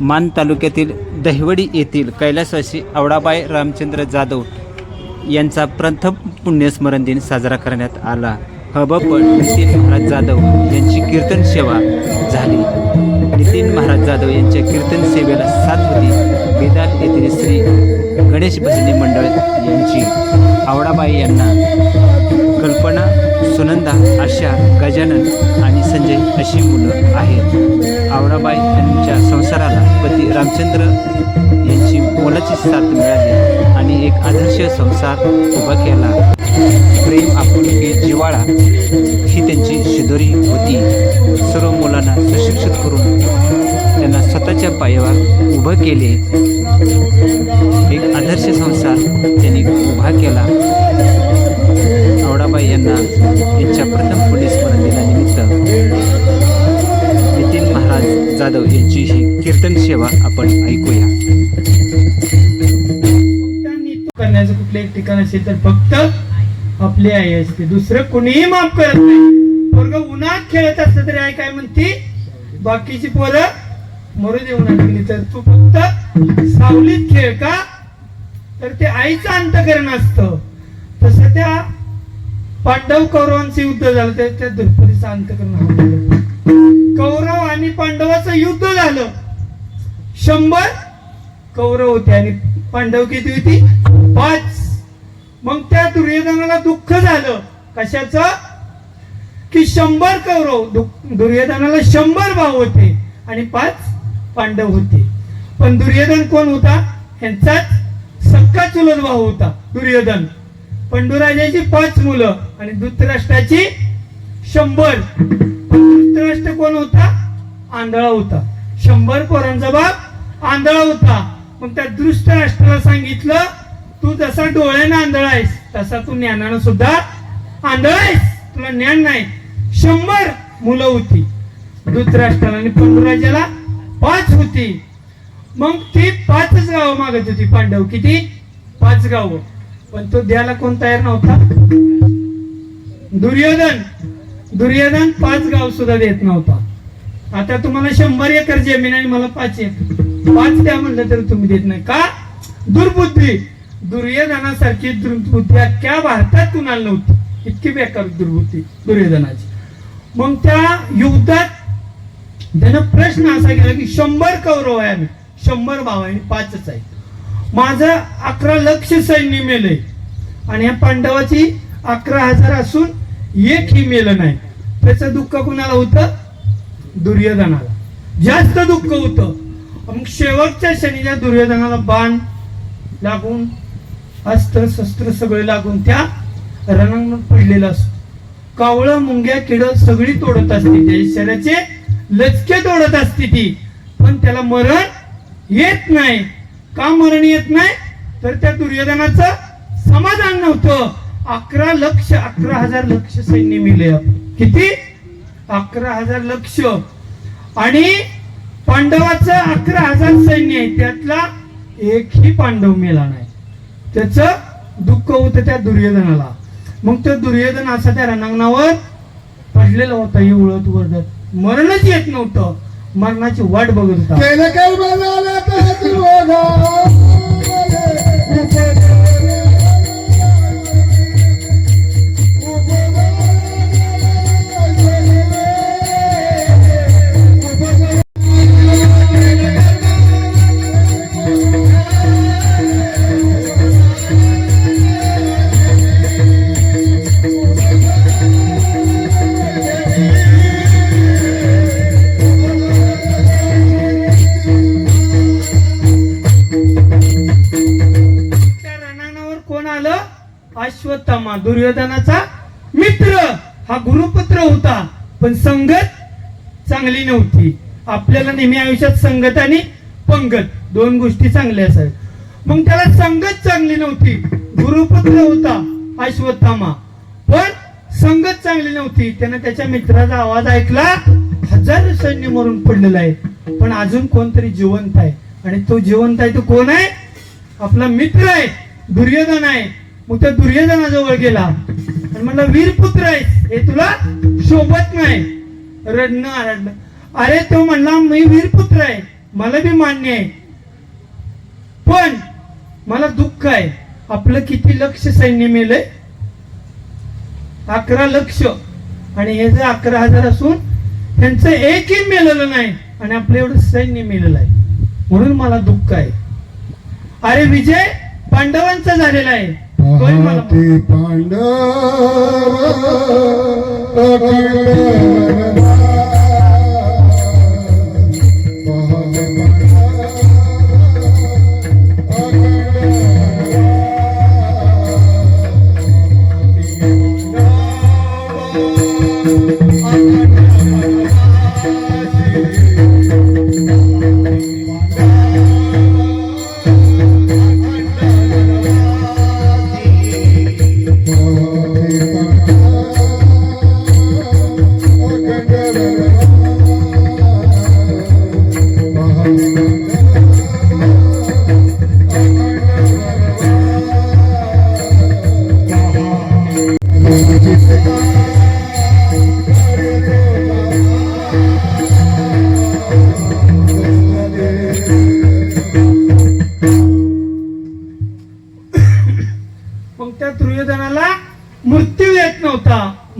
मान तालुक्यातील दहिवडी येथील कैलासवासी आवडाबाई रामचंद्र जाधव यांचा प्रथम पुण्यस्मरण दिन साजरा करण्यात आला. हबप नितीन महाराज जाधव यांची कीर्तन सेवा झाली. नितीन महाराज जाधव यांच्या कीर्तन सेवेला साथ होती. बेदार येथील श्री गणेश भजनी मंडळ यांची. आवडाबाई यांना कल्पना सुनंदा आशा गजानन आणि संजय अशी मुलं आहेत. आवडाबाई यांच्या संसाराला पती रामचंद्र यांची मोलाची साथ मिळाली आणि एक आदर्श संसार उभा केला. प्रेम आपुलकी जिवाळा ही त्यांची शिदोरी होती. सर्व मुलांना सुशिक्षित करून त्यांना स्वतःच्या पायावर उभं केले. एक आदर्श संसार त्यांनी उभा केला. आवडाबाई यांना यांच्या प्रथम पुढे स्मरण दिनानिमित्त जाधव यांची ही कीर्तन सेवा आपण ऐकूया. करण्याचं कुठलं एक ठिकाण असेल तर फक्त आपली आई असते. दुसरं कुणीही माफ करत नाही. पोरग उन्हात खेळत असलं तरी आई काय म्हणते? बाकीची पोरं मरू देऊ लागली तर. तू फक्त सावलीत खेळ का? तर ते आईचं अंतकरण असतं. तसं त्या पांडव कौरवांचं युद्ध झालं त्या त्या द्रौपदीचं अंतकरण होतं. कौरव आणि पांडवाचं युद्ध झालं. शंभर कौरव होते आणि पांडव किती होती? पाच. मग त्या दुर्योधनाला दुःख झालं. कशाच? की शंभर कौरव दुर्योधनाला शंभर भाऊ होते आणि पाच पांडव होते. पण दुर्योधन कोण होता? यांचाच सक्का चुलत भाऊ होता दुर्योधन. पंडुराजाची पाच मुलं आणि धृतराष्ट्राची शंभर. धृतराष्ट्र कोण होता? आंधळा होता. शंभर पोरांचा बाप आंधळा होता. मग त्या दृष्ट राष्ट्राला सांगितलं तू जसा डोळ्यानं आंधळा आहेस तसा तू ज्ञानानं सुद्धा आंधळा आहेस. तुला ज्ञान नाही. शंभर मुलं होती. धृतराष्ट्राला आणि पंडुराजाला पाच होती. मग ती पाचच गावं मागत होती पांडव. किती? पाच गावं. पण तो द्यायला कोण तयार नव्हता? दुर्योधन. दुर्योधन पाच गाव सुद्धा देत नव्हता. आता तुम्हाला शंभर एकर जमीन आणि मला पाच एकर. पाच द्या म्हणलं तर तुम्ही देत नाही. का? दुर्बुद्धी. दुर्योधनासारखी दुर्बुद्धी अख्ख्या भारतात कुणाला नव्हती. इतकी बेकार दुर्बुद्धी दुर्योधनाची. मग त्या युद्धात त्यानं प्रश्न असा केला की शंभर कौरव आहे आम्ही. शंभर भाव आहे आणि पाचच आहे माझं अकरा लक्ष सैन्य मेलंय. आणि या पांडवाची अकरा हजार असून एक ही मेलं नाही. त्याचं दुःख कुणाला होतं? दुर्योधनाला. जास्त दुःख होतं. मग शेवटच्या शनीच्या दुर्योधनाला बाण लागून अस्त्र शस्त्र सगळे लागून त्या रणांगणात पडलेला असतो. कावळं मुंग्या किड सगळी तोडत असते. त्याच्या शरीराचे लचके तोडत असते ती. पण त्याला मरण येत नाही. का मरण येत नाही? तर त्या दुर्योधनाचं समाधान नव्हतं. अकरा लक्ष अकरा हजार लक्ष सैन्य मिले किती? अकरा हजार लक्ष. आणि पांडवाचं अकरा हजार सैन्य आहे. त्यातला एकही पांडव मेला नाही. त्याच दुःख होतं त्या दुर्योधनाला. मग तो दुर्योधन असा त्या रणांगणावर पडलेला होता. हे उळत वरडत मरणच येत नव्हतं. मरणाची वाट बघत होता. दुर्योधनाचा मित्र. हा गुरुपुत्र होता पण संगत चांगली नव्हती. आपल्याला नेहमी आयुष्यात संगत आणि पंगत दोन गोष्टी चांगल्या असाव्यात. मग त्याला संगत चांगली नव्हती. गुरुपुत्र होता अश्वत्थामा. पण संगत चांगली नव्हती. त्यानं त्याच्या मित्राचा आवाज ऐकला हजार सैन्य मरून पडलेला आहे. पण अजून कोणतरी जिवंत आहे. आणि तो जिवंत आहे तो कोण आहे? आपला मित्र आहे दुर्योधन आहे. मग त्या दुर्योधनाजवळ गेला. आणि म्हणला वीरपुत्र आहे हे तुला शोभत नाही. रडणं आरडलं अरे तो म्हणला मी वीरपुत्र आहे. मला बी मान्य आहे. पण मला दुःख आहे. आपलं किती लक्ष सैन्य मेलंय? अकरा लक्ष. आणि हे जर अकरा हजार असून त्यांचं एकही मिळालं नाही. आणि आपलं एवढं सैन्य मिळालं आहे. म्हणून मला दुःख आहे. अरे विजय पांडवांचा झालेला आहे. तोही मला पहाटे पांडव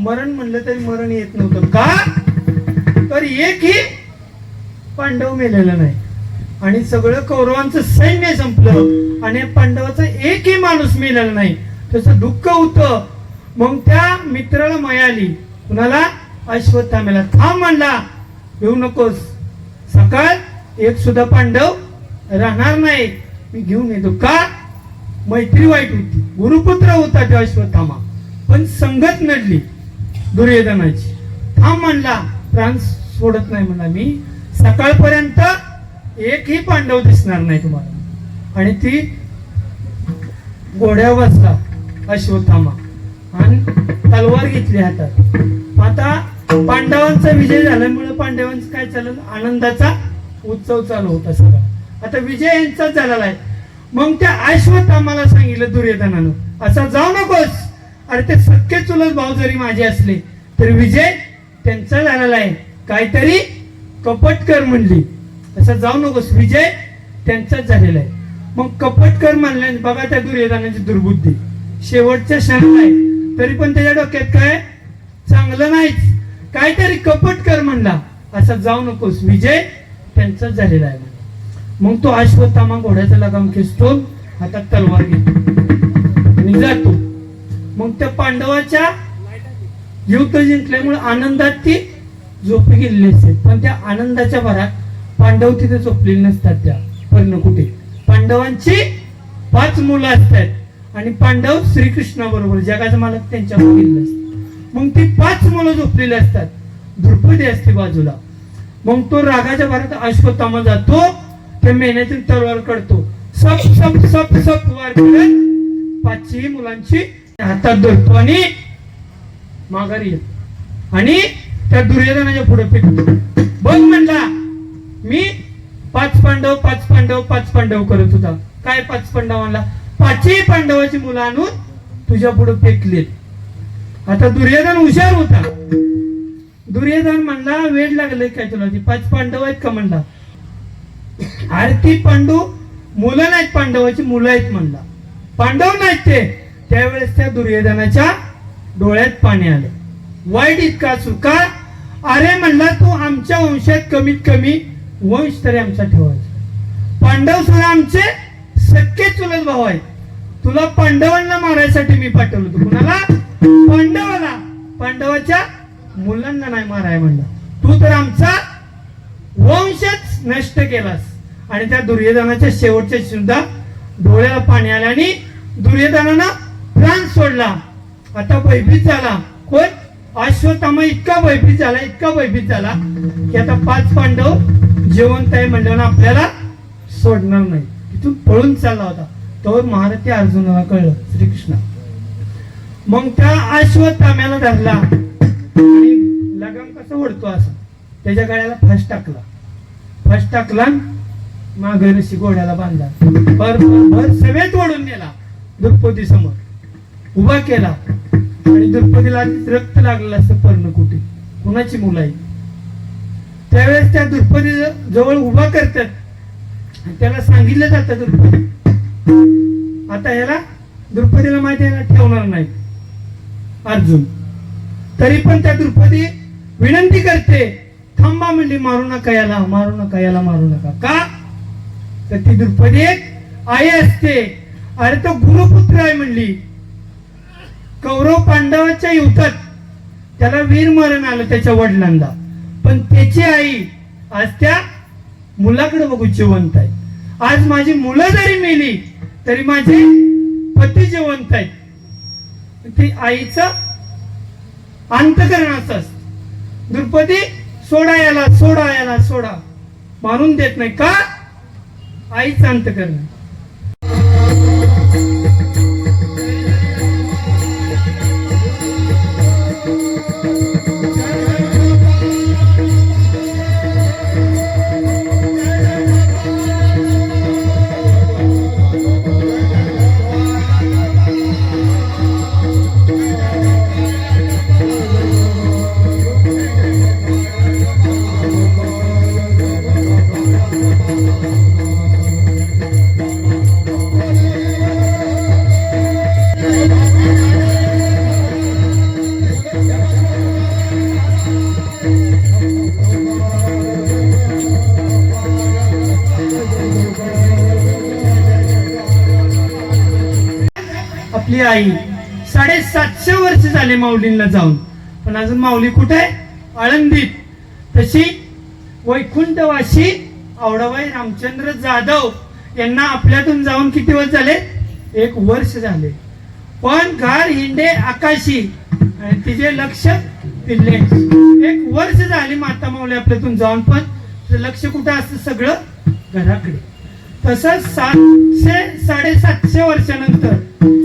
मरण म्हणलं तरी मरण येत नव्हतं. का? तर एकही पांडव मेलेला नाही. आणि सगळं कौरवांचं सैन्य संपलं आणि पांडवाचा एकही माणूस मेलेला नाही. त्याचं दुःख होतं. मग त्या मित्राला मयाली आली. कुणाला? अश्वत्थामेला. थांब म्हणला. येऊ नकोस. सकाळ एक सुद्धा पांडव राहणार नाही. मी घेऊन येतो. का? मैत्री वाईट होती. गुरुपुत्र होता त्या अश्वत्थामा. पण संगत नडली. दुर्योधनाची. थांब म्हणला प्राण सोडत नाही म्हणला मी. सकाळपर्यंत एकही पांडव दिसणार नाही तुम्हाला. आणि ती घोड्या बसला. अश्वत्थामा आणि तलवार घेतली हातात. आता पांडवांचा विजय झाल्यामुळे पांडवांचं काय चाललं? आनंदाचा उत्सव चालू होता सगळा. आता विजय यांचाच झालेला आहे. मग त्या अश्वत्थामाला सांगितलं दुर्योधनानं असा जाऊ नकोस. अरे ते सख्खे चुलत भाऊ जरी माझे असले तरी विजय त्यांचा झालेला आहे. काहीतरी कपट कर म्हणली. असं जाऊ नकोस विजय त्यांचाच झालेला आहे. मग कपट कर म्हणल्याने बघा त्या दुर्योधनाची दुर्बुद्धी. शेवटच्या क्षणाला आहे. तरी पण त्याच्या डोक्यात काय? चांगलं नाहीच. काहीतरी कपट कर म्हणला. असा जाऊ नकोस विजय त्यांचाच झालेला आहे. मग तो अश्वत्थामा घोड्याचा लगाम खेचतो. हातात तलवार घेतो. आणि जातो मग त्या पांडवाच्या युद्ध जिंकल्यामुळे आनंदात ती झोपी गेलेली असते. पण त्या आनंदाच्या भरात पांडव तिथे झोपलेले नसतात त्या पर्ण कुठे पांडवांची पाच मुलं असतात आणि पांडव श्रीकृष्णाबरोबर जगाचा मालक त्यांच्यावर गेलेले असतात. मग ती पाच मुलं झोपलेली असतात. द्रुपदी असते बाजूला. मग तो रागाच्या भरात अश्वत्थामा जातो त्या मेहनतीन तलवार करतो सप सप सप सप वार करत पाचही मुलांची हातात धरतो आणि माघारी येतो. आणि त्या दुर्योधनाच्या पुढे फेकतो बघ म्हणला मी पाच पांडव पाच पांडव पाच पांडव करत होता. काय पाच पांडवांना पाचही पांडवाची मुलं आणून तुझ्या पुढे फेकले आता दुर्योधन हुशार होता. दुर्योधन म्हणला वेळ लागले काय तुला? ती पाच पांडव आहेत का म्हणला? आरती पांडू मुलं नाहीत पांडवाची मुलं आहेत म्हणला. पांडव नाहीत ते. त्यावेळेस त्या दुर्योधनाच्या डोळ्यात पाणी आले. वाईट इतका चुका अरे म्हणला तू आमच्या वंशात कमीत कमी वंश तरी आमचा ठेवायचा. पांडव सुद्धा आमचे सख्खे चुलत भाऊ आहेत. तुला पांडवांना मारायसाठी मी पाठवलं होतं. कुणाला? पांडवाला. पांडवाच्या मुलांना नाही माराय म्हणलं. तू तर आमचा वंशच नष्ट केलास. आणि त्या दुर्योधनाच्या शेवटच्या सुद्धा डोळ्याला पाणी आलं आणि दुर्योधनानं प्राण सोडला. आता भयभीत झाला. कोण? अश्वत्थामा इतका भयभीत झाला इतका भयभीत झाला की आता पाच पांडव जेवण आहे म्हणल्यानं आपल्याला सोडणार नाही. तिथून पळून चालला होता. तो महारथी अर्जुनाला कळलं श्रीकृष्ण. मग त्या अश्वत्थाम्याला धरला. आणि लगाम कसं ओढतो असं? त्याच्या गळ्याला फास टाकला. फास टाकला माघरशी घोड्याला बांधला. भर भर भर ओढून नेला. द्रुपदी समोर उभा केला. आणि द्रुपदीला रक्त लागलेलं असतं पर्णकुटी कुणाची मुलं आहे त्यावेळेस त्या द्रुपदी जवळ उभा करतात. त्याला सांगितलं जातं द्रुपदी. आता ह्याला द्रुपदीला माहिती याला ठेवणार नाही अर्जुन. तरी पण त्या द्रुपदी विनंती करते थांबा म्हणजे मारू नका याला मारू नका याला मारू नका. का? तर ती द्रुपदी एक आई असते. अरे तो गुरुपुत्र आहे म्हणली. कौरव पांडवाच्या युद्धात त्याला वीर मरण आलं त्याच्या वडिलांना. पण त्याची आई आज त्या मुलाकडे बघू जिवंत आहे. आज माझी मुलं जरी मेली तरी माझे पती जिवंत आहेत. ती आईचं अंतकरण असत. द्रुपदी सोडा याला सोडा याला सोडा. मारून देत नाही. का? आईच अंतकरण. आपली आई. साडेसातशे वर्ष झाले माऊलींना जाऊन. पण अजून माऊली कुठे? आळंदीत. तशी वैकुंठवासी आवडाबाई रामचंद्र जाधव यांना आपल्यातून जाऊन किती वर्ष झाले? एक वर्ष झाले. पण घर हिंडे आकाशी आणि तिचे लक्ष पिल्ले. एक वर्ष झाली माता माऊली आपल्यातून जाऊन पण लक्ष कुठं असतं सगळं? घराकडे. तसंच सातशे साडेसातशे वर्षानंतर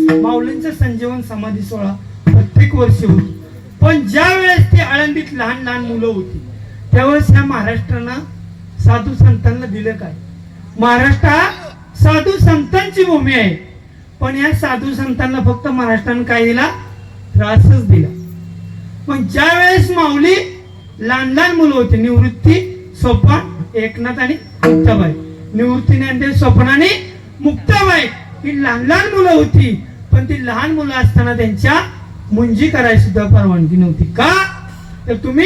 माऊलींचा संजीवन समाधी सोहळा प्रत्येक वर्षी होतो. पण ज्या वेळेस ती आळंदीत लहान लहान मुलं होती त्यावेळेस ह्या महाराष्ट्रानं साधू संतांना दिलं काय? महाराष्ट्र हा साधू संतांची भूमी आहे. पण या साधू संतांना फक्त महाराष्ट्रानं काय दिला? त्रासच दिला. पण ज्या वेळेस माऊली लहान लहान मुलं होती निवृत्ती स्वप्न एकनाथ आणि मुक्ताबाई. निवृत्तीने स्वप्नाने मुक्ताबाई ही लहान लहान मुलं होती. पण ती लहान मुलं असताना त्यांच्या मुंजी करायची सुद्धा परवानगी नव्हती. का? तर तुम्ही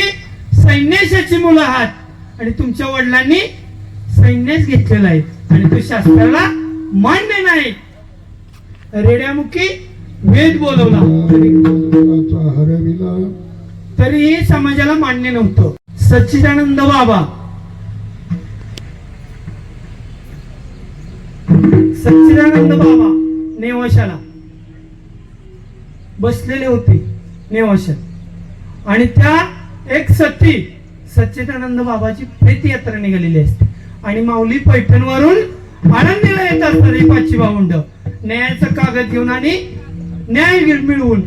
सैन्याची मुलं आहात आणि तुमच्या वडिलांनी सैन्यच घेतलेलं आहे आणि तो शास्त्राला मान्य नाही. रेड्यामुखी वेद बोलवला. तरी हरविला समाजाला मान्य नव्हतं. सच्चिदानंद बाबा. सच्चिदानंद बाबा नेवशाला. बसलेले होते नेवाशात आणि त्या एक सती सच्चिदानंद बाबाची प्रेत यात्रा निघालेली असते. आणि माऊली पैठणवरून आनंदीला येत असतात ही पाचशे न्यायाचं कागद घेऊन आणि न्याय मिळवून.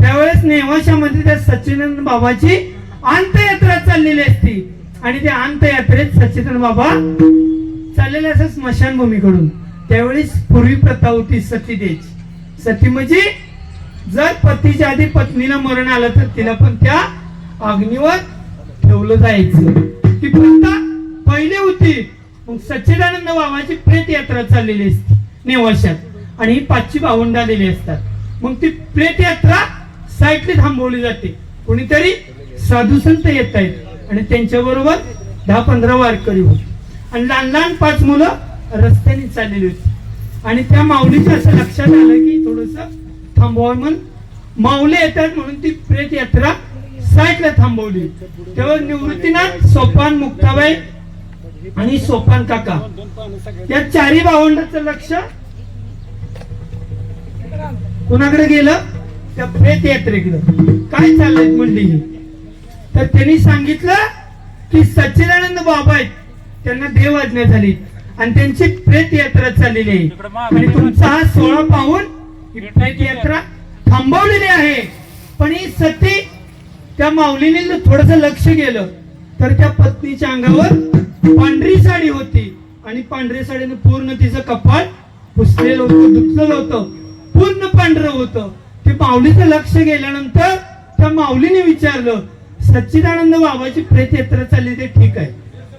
त्यावेळेस नेवाशामध्ये त्या सच्चिदानंद बाबाची अंतयात्रा चाललेली असती. आणि त्या अंतयात्रेत सच्चिदानंद बाबा चाललेले असं स्मशानभूमीकडून. त्यावेळेस पूर्वी प्रथा होती सती द्यायची. सती म्हणजे जर पतीच्या आधी पत्नीला मरण आलं तर तिला पण त्या अग्नीवर ठेवलं जायचं. ती फक्त पहिली होती. मग सच्चिदानंद बाबाची प्रेत यात्रा चाललेली असते नेवाशात. आणि ही पाचशे भावंड आलेली असतात. मग ती प्रेत यात्रा साईटली थांबवली जाते. कोणीतरी साधू संत येत आहेत. आणि त्यांच्या बरोबर दहा पंधरा वारकरी होते. आणि लहान लहान पाच मुलं रस्त्याने चाललेली होती. आणि त्या माऊलीच्या असं लक्षात आलं की थोडंसं थांबवावं म्हणून. माऊली येतात म्हणून ती प्रेत यात्रा साईडला थांबवली. तेव्हा निवृत्तीनाथ सोपान मुक्ताबाई आणि सोपान काका. या चारी भावंडाचं लक्ष कुणाकडे गेलं? त्या प्रेत यात्रेकडे. काय चाललंय म्हणली तर त्यांनी सांगितलं की सच्चिदानंद बाबा आहेत. त्यांना देव आज्ञा झाली. आणि त्यांची प्रेत यात्रा चाललेली आहे. आणि तुमचा हा सोहळा पाहून यात्रा थांबवलेली आहे. पण ही सती त्या माऊलीने थोडस लक्ष गेलं. तर त्या पत्नीच्या अंगावर पांढरी साडी होती. आणि पांढरी साडीने पूर्ण तिचं कपाळ पुसलेलं होतं दुखलेलं होतं. पूर्ण पांढरं होतं. ते माऊलीचं लक्ष गेल्यानंतर त्या माऊलीने विचारलं सच्चिदानंद बाबाची प्रेत यात्रा चालली ते ठीक आहे.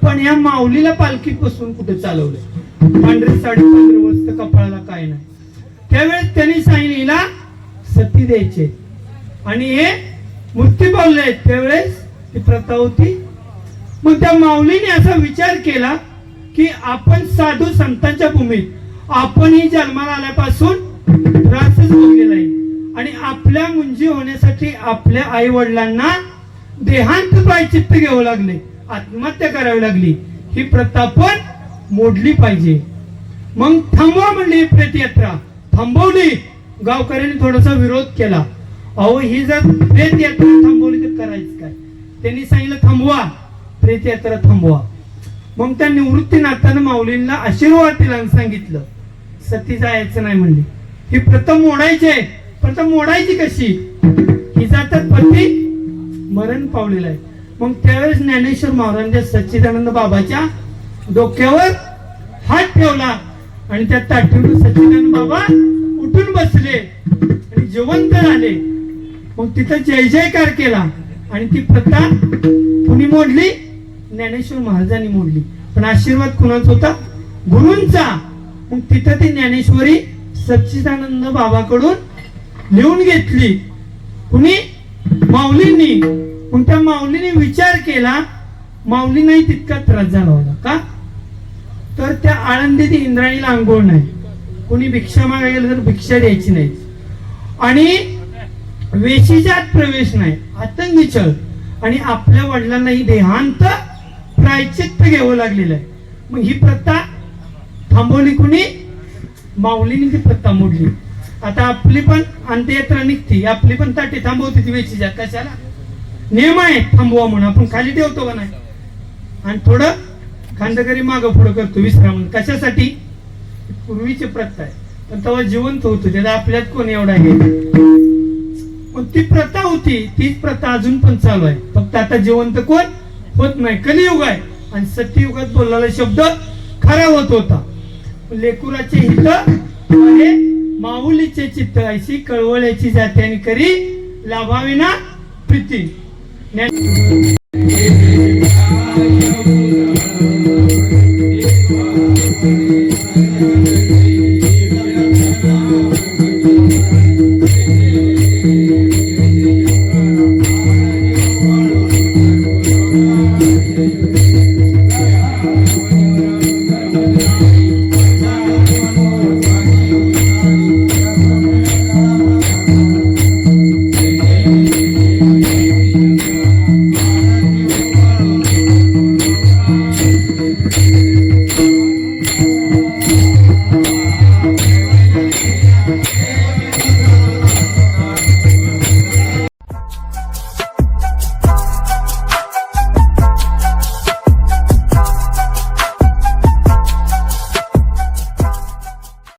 पण या माऊलीला पालखीत बसून कुठे चालवलं पांढरी साडी पांढरी वस्त कपाळाला काय नाही. त्यावेळेस त्यांनी सांगितलं सती द्यायचे. आणि हे मृत्यू पावले त्यावेळेस ती प्रथा होती. मग त्या माऊलीने असा विचार केला की आपण साधू संतांच्या भूमीत आपणही जन्माला आल्यापासून त्रासच भोगलेला आहे आणि आपल्या मुंजी होण्यासाठी आपल्या आई वडिलांना देहांत प्रायचित्त घ्यावं लागले. आत्महत्या करावी लागली. ही प्रथा पण मोडली पाहिजे. मग थांबवा म्हणली ही प्रेतयात्रा थांबवली. गावकऱ्यांनी थोडासा विरोध केला. अहो ही जर प्रेतयात्रा थांबवली तर करायचं काय? त्यांनी सांगितलं थांबवा. प्रेत यात्रा थांबवा. मग त्या निवृत्तीनाथानं माऊलींना आशीर्वाद दिला सांगितलं सती जायचं नाही म्हणली. ही प्रथम मोडायची आहे. प्रथम मोडायची कशी? हिचा तर पती मरण पावलेला आहे. मग त्यावेळेस ज्ञानेश्वर महाराजांच्या सच्चिदानंद बाबाच्या डोक्यावर हात ठेवला. आणि त्या ताठीवर सच्चिदानंद बाबा उठून बसले आणि जिवंत आले मग तिथं जय जयकार केला आणि ती प्रथा कुणी मोडली? ज्ञानेश्वर महाराजांनी मोडली. पण आशीर्वाद कुणाचा होता? गुरूंचा. मग तिथं ती ज्ञानेश्वरी सच्चिदानंद बाबाकडून लिहून घेतली. कुणी? माऊलींनी. मग त्या माऊलीने विचार केला. माऊलींनाही तितका त्रास झाला होता. का? तर त्या आळंदीत इंद्राणीला आंघोळ नाही. कुणी भिक्षा मागायला गेलं तर भिक्षा द्यायची नाही. आणि वेशीजात प्रवेश नाही. आतंगी छळ. आणि आपल्या वडिलांनाही देहांत प्रायचित्त घ्यावं लागलेलं आहे. मग ही प्रथा थांबवली कुणी? माऊलीने ती प्रथा मोडली. आता आपली पण अंत्ययात्रा निघती. आपली पण ताटी थांबवते ती वेशीच्या कशाला? नियम आहे थांबवा म्हणून. आपण खाली ठेवतो का नाही? आणि थोडं खांदकरी मागं पुढं करतो विश्राम. कशासाठी? पूर्वीची प्रथा आहे पण तेव्हा जिवंत होतो. त्याला आपल्यात कोण एवढा आहे पण ती प्रथा होती. तीच प्रथा अजून पण चालू आहे. फक्त आता जिवंत कोण? होत नाही. कलियुग आहे. आणि सत्ययुगात बोललेला शब्द खरा होत होता. लेकुराचे हित आहे माऊलीचे चित्त ऐशी कळवळ्याची जाते आणि करी लाभाविना प्रीती.